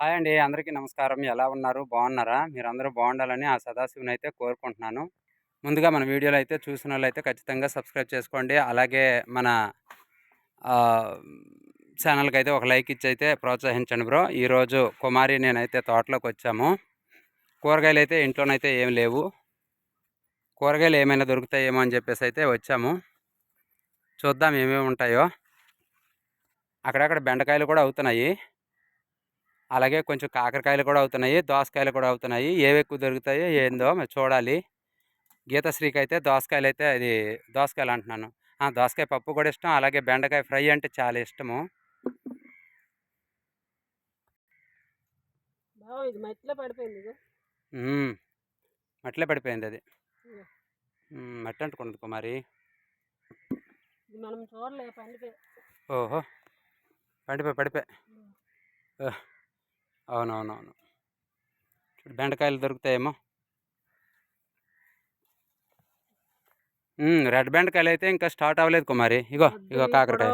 Hi అండి. అందరికీ నమస్కారం. ఎలా ఉన్నారు? బాగున్నారా? మీరందరూ బాగుండాలని ఆ సదాశివుని అయితే కోరుకుంటున్నాను. ముందుగా మన వీడియోలో అయితే చూసిన వాళ్ళైతే ఖచ్చితంగా సబ్స్క్రైబ్ చేసుకోండి. అలాగే మన ఛానల్కి అయితే ఒక లైక్ ఇచ్చి అయితే ప్రోత్సహించండి బ్రో. ఈరోజు కుమారి నేనైతే తోటలోకి వచ్చాము. కూరగాయలు అయితే ఇంట్లోనైతే ఏం లేవు. కూరగాయలు ఏమైనా దొరుకుతాయేమో అని చెప్పేసి అయితే వచ్చాము. చూద్దాం ఏమేమి ఉంటాయో. అక్కడక్కడ బెండకాయలు కూడా అవుతున్నాయి. అలాగే కొంచెం కాకరకాయలు కూడా అవుతున్నాయి దోసకాయలు కూడా అవుతున్నాయి. ఏవి ఎక్కువ దొరుకుతాయో ఏందో మరి చూడాలి. గీతశ్రీకి అయితే దోసకాయలు అయితే అది దోసకాయలు అంటున్నాను. ఆ, దోసకాయ పప్పు కూడా ఇష్టం అలాగే బెండకాయ ఫ్రై అంటే చాలా ఇష్టము. మట్టిలో పడిపోయింది. మ్మ్. అది. మ్మ్, మట్టి అంటుకున్నది కుమారి. మనం చూడలే పండిపోయి. ఓహో! పడిపోయి పడిపోయి. అవునవునవును. బెండకాయలు దొరుకుతాయేమో. రెడ్ బెండకాయలు అయితే ఇంకా స్టార్ట్ అవ్వలేదు కుమారి. ఇగో ఇగో కాకరకాయ.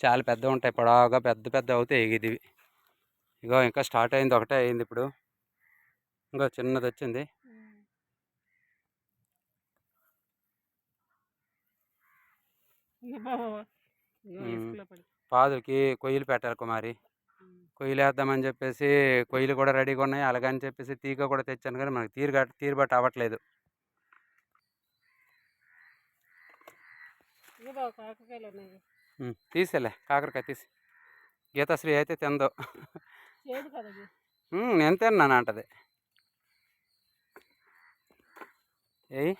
చాలా పెద్ద ఉంటాయి పొడవుగా పెద్ద పెద్ద అవుతాయి ఇది ఇగో ఇంకా స్టార్ట్ అయింది ఒకటే అయింది ఇప్పుడు. ఇంకో చిన్నది వచ్చింది. పాదుకి కొయ్యలు పెట్టాలి కుమారి. కొయ్యలు వేద్దామని చెప్పేసి కొయ్యలు కూడా రెడీగా ఉన్నాయి. అలాగని చెప్పేసి తీగ కూడా తెచ్చాను కానీ మనకి తీరు గట్- తీరు బట్టి అవ్వట్లేదు. తీసేలే. కాకరకాయ తీసి. గీతాశ్రీ అయితే తిందో. నేను తిన్నాను అంటది. ఏయ్.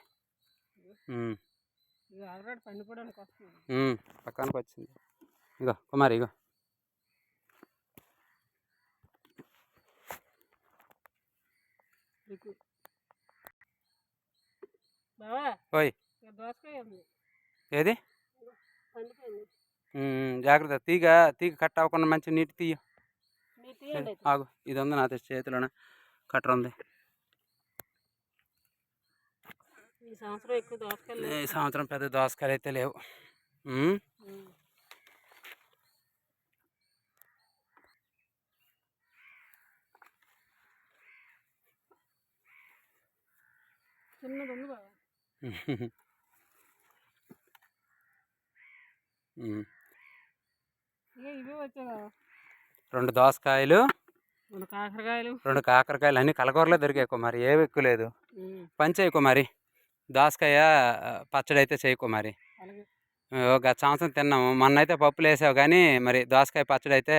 పక్కనకి వచ్చింది ఇగో కుమారి ఇగో నీకు బావా ఓయ్. ఏది? జాగ్రత్త. తీగ తీగ కట్ అవ్వకుండా మంచి నీటి తీయ. ఆగు. ఇది ఉంది నా చేతిలోన. కట్టర్ ఉంది. ఈ సంవత్సరం ఎక్కువ దోసకాయలు ఈ. సంవత్సరం పెద్ద దోసకాయలు అయితే లేవు. చిన్నది ఉంది బావా రెండు దోసకాయలు కాకరకాయలు. రెండు కాకరకాయలు అన్ని కలకూరలో దొరికాయి కుమారి ఏవి ఎక్కువ లేదు. ఉమ్. పని చేయి కుమారి దోసకాయ పచ్చడి అయితే చేయి కుమారి గత సంవత్సరం తిన్నాము. మొన్న అయితే పప్పులు వేసావు కానీ మరి దోసకాయ పచ్చడి అయితే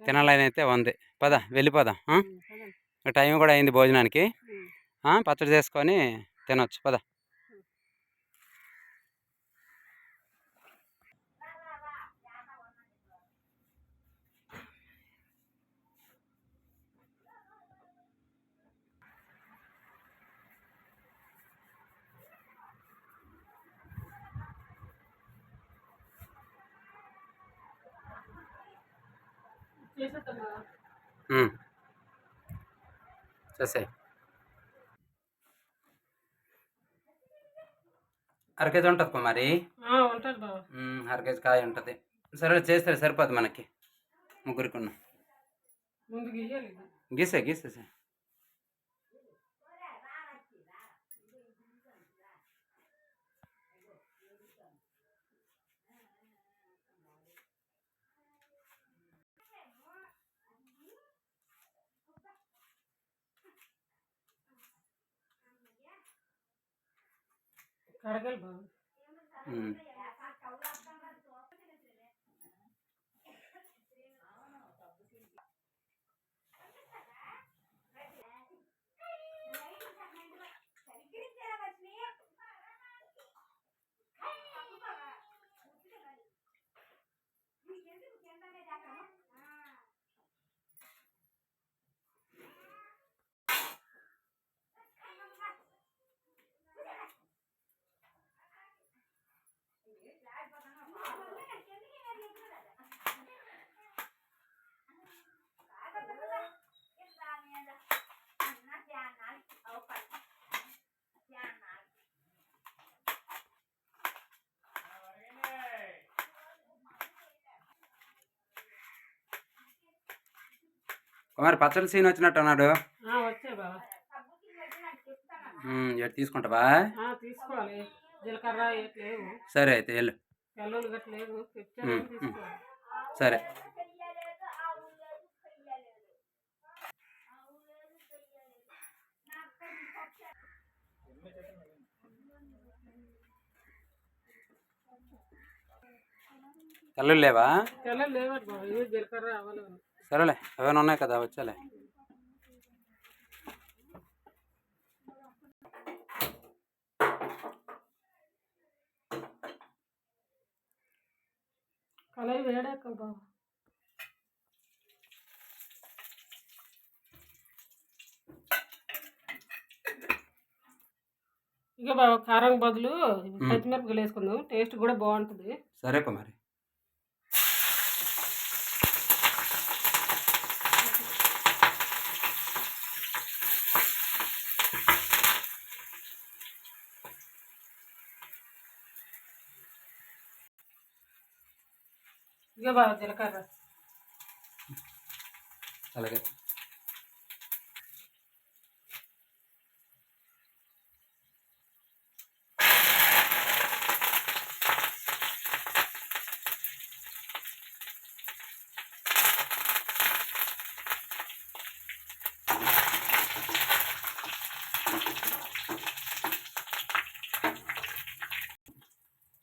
తినాలని అయితే ఉంది. పద వెళ్ళిపోదాం. టైం కూడా అయింది భోజనానికి. పచ్చడి చేసుకొని తినొచ్చు. పద. చేసేద్దాం బావా. ఉమ్. చేసేయ్. అర కేజీ ఉంటుంది కుమారి ఆ, ఉంటుంది బావా. ఉమ్, అర కేజీ కాయ ఉంటుంది. సరే చేస్తే సరిపోదు మనకి. ముగ్గురికి. గీసే గీసేసే కడగాలి బాబు. కుమారి పచ్చడి సీన్ వచ్చినట్టు అన్నాడు. ఎటు తీసుకుంటావా? లేవు. సరే అయితే వెళ్ళు. లేవు. సరే. తెల్లుళ్ళు లేవా? తెల్లలు ఇవి జీలకర్ర ఆవాలు సరేలే ఏమైనా ఉన్నాయి కదా వచ్చాలే. కలయి వేడాక బాబా ఇక బాబా కారం బదులు పచ్చిమిరపకాయలు వేసుకుందాం టేస్ట్ కూడా బాగుంటుంది. సరే కుమారి. ఇక బాబా జీలకర్ర అలాగే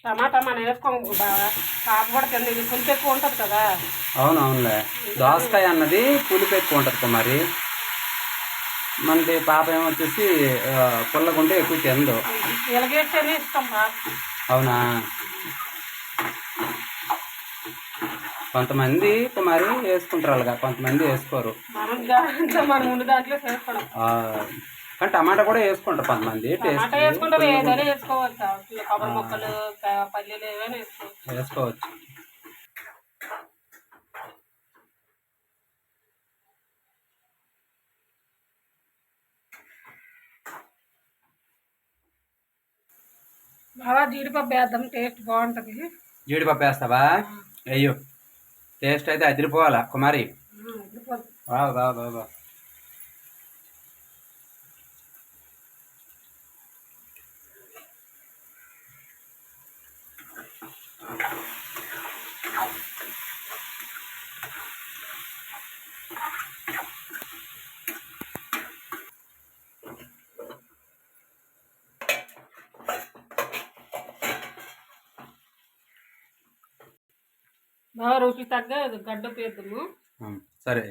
టమాటా మనం వేసుకోం బాగా కాపు కూడా తింది ఇది పులుపు ఎక్కువ ఉంటుంది కదా. అవును అవునులే. దోసకాయ అన్నది పులుపు ఎక్కువ ఉంటుంది కుమారి మనది పాప ఏమొచ్చేసి పుల్లగుంటే ఎక్కువ తిందు ఎలగేస్తేనే ఇష్టం బాగా అవునా? కొంతమంది కుమారి వేసుకుంటారు అలాగా కొంతమంది వేసుకోరు. మనం దాంట్లో మనం ఆ, కానీ టమాటా కూడా వేసుకుంటారు కొంతమంది. టమాటా వేసుకుంటే ఏదైనా వేసుకోవచ్చు. కొబ్బరి ముక్కలు పల్లీలు వేసుకోవచ్చు. వేసుకోవచ్చు. బాగా జీడిపప్పు వేద్దాం. టేస్ట్ బాగుంటుంది. జీడిపప్పు వేస్తావా? అయ్యో టేస్ట్ అయితే అదిరిపోవాలా కుమారి? ఆ, జీడిపప్పు. వా బాగా రుచి తగ్గ గడ్డ పేద్దాము సరే.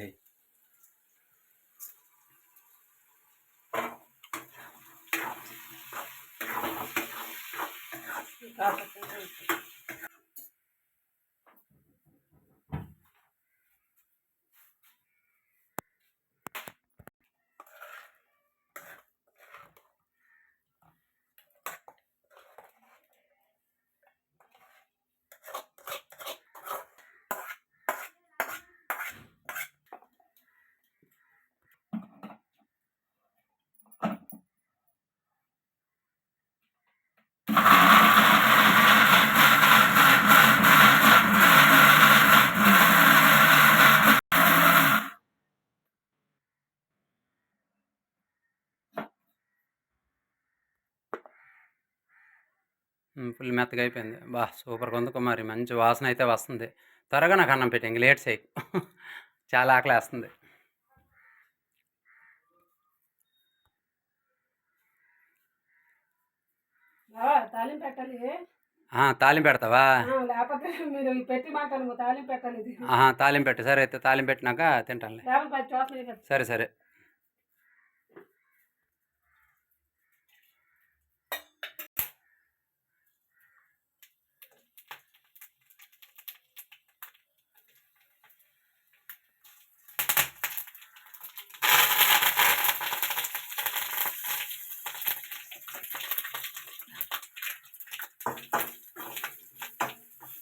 ఉమ్, ఫుల్ మెత్తగా అయిపోయింది. బా సూపర్గా ఉంది కుమారి. మంచి వాసన అయితే వస్తుంది. త్వరగా నాకు అన్నం పెట్టి. ఇంక లేట్ చేయకు చాలా ఆకలి వేస్తుంది తాలింపు పెడతావా? తాలింపు పెట్టు. సరే అయితే తాలింపు పెట్టినాక కదా సరే సరే.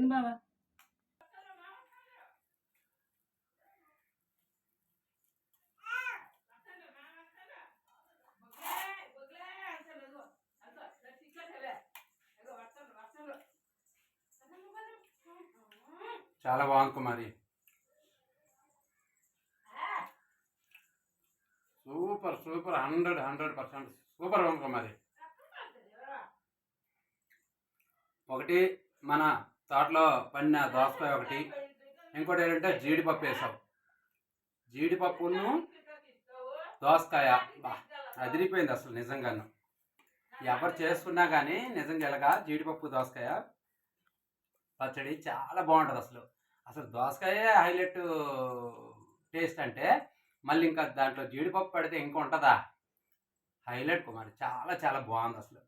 తిను బావా చాలా బాగుంది Kumari. Super super hundred hundred percent. Super బాగుంది కుమారి. ఒకటి మన తోటలో పడిన దోసకాయ ఒకటి. ఇంకోటి ఏంటంటే జీడిపప్పు వేసావు జీడిపప్పును దోసకాయ. బా అదిరిపోయింది అసలు నిజంగాను. ఎవరు చేసుకున్నా కానీ నిజంగా ఎలాగా జీడిపప్పు దోసకాయ పచ్చడి చాలా బాగుంటుంది అసలు. అసలు దోసకాయ హైలైట్ టేస్ట్ అంటే మళ్ళీ ఇంకా దాంట్లో జీడిపప్పు పెడితే ఇంకా ఉంటుందా? హైలైట్ కుమారి చాలా చాలా బాగుంది అసలు.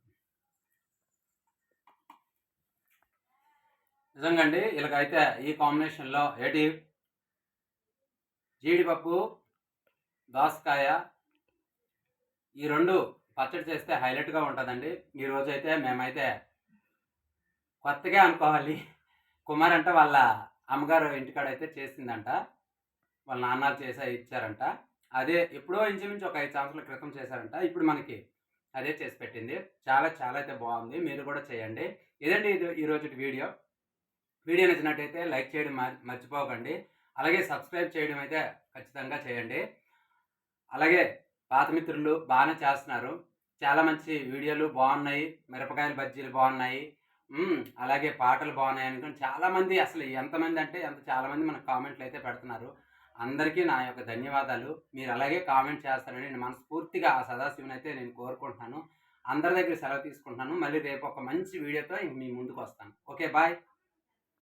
నిజంగా అండి ఇలాగైతే ఈ కాంబినేషన్లో ఏటి? జీడిపప్పు దోసకాయ ఈ రెండు పచ్చడి చేస్తే హైలైట్గా ఉంటుందండి. ఈ అయితే మేమైతే కొత్తగా అనుకోవాలి. కుమార్ అంటే వాళ్ళ అమ్మగారు ఇంటికాడ అయితే చేసిందంట. వాళ్ళ నాన్నలు చేసే ఇచ్చారంట. అదే ఎప్పుడో ఇంచుమించు ఒక ఐదు సంవత్సరాల క్రితం చేశారంట. ఇప్పుడు మనకి అదే చేసి పెట్టింది. చాలా చాలా అయితే బాగుంది. మీరు కూడా చేయండి. ఇదండి ఇది ఈరోజు వీడియో. వీడియో నచ్చినట్టయితే లైక్ చేయడం మర్చిపోకండి. అలాగే సబ్స్క్రైబ్ చేయడం అయితే ఖచ్చితంగా చేయండి. అలాగే పాత మిత్రులు బాగానే చేస్తున్నారు. చాలా మంచి వీడియోలు బాగున్నాయి. మిరపకాయల బజ్జీలు బాగున్నాయి. అలాగే పాటలు బాగున్నాయి అనుకుని చాలామంది అసలు ఎంతమంది అంటే ఎంత చాలామంది మనకు కామెంట్లు అయితే పెడుతున్నారు. అందరికీ నా యొక్క ధన్యవాదాలు. మీరు అలాగే కామెంట్ చేస్తారని నేను మనస్ఫూర్తిగా ఆ సదాశివుని అయితే నేను కోరుకుంటున్నాను. అందరి దగ్గర సెలవు తీసుకుంటున్నాను. మళ్ళీ రేపు ఒక మంచి వీడియోతో మీ ముందుకు వస్తాను. Okay bye.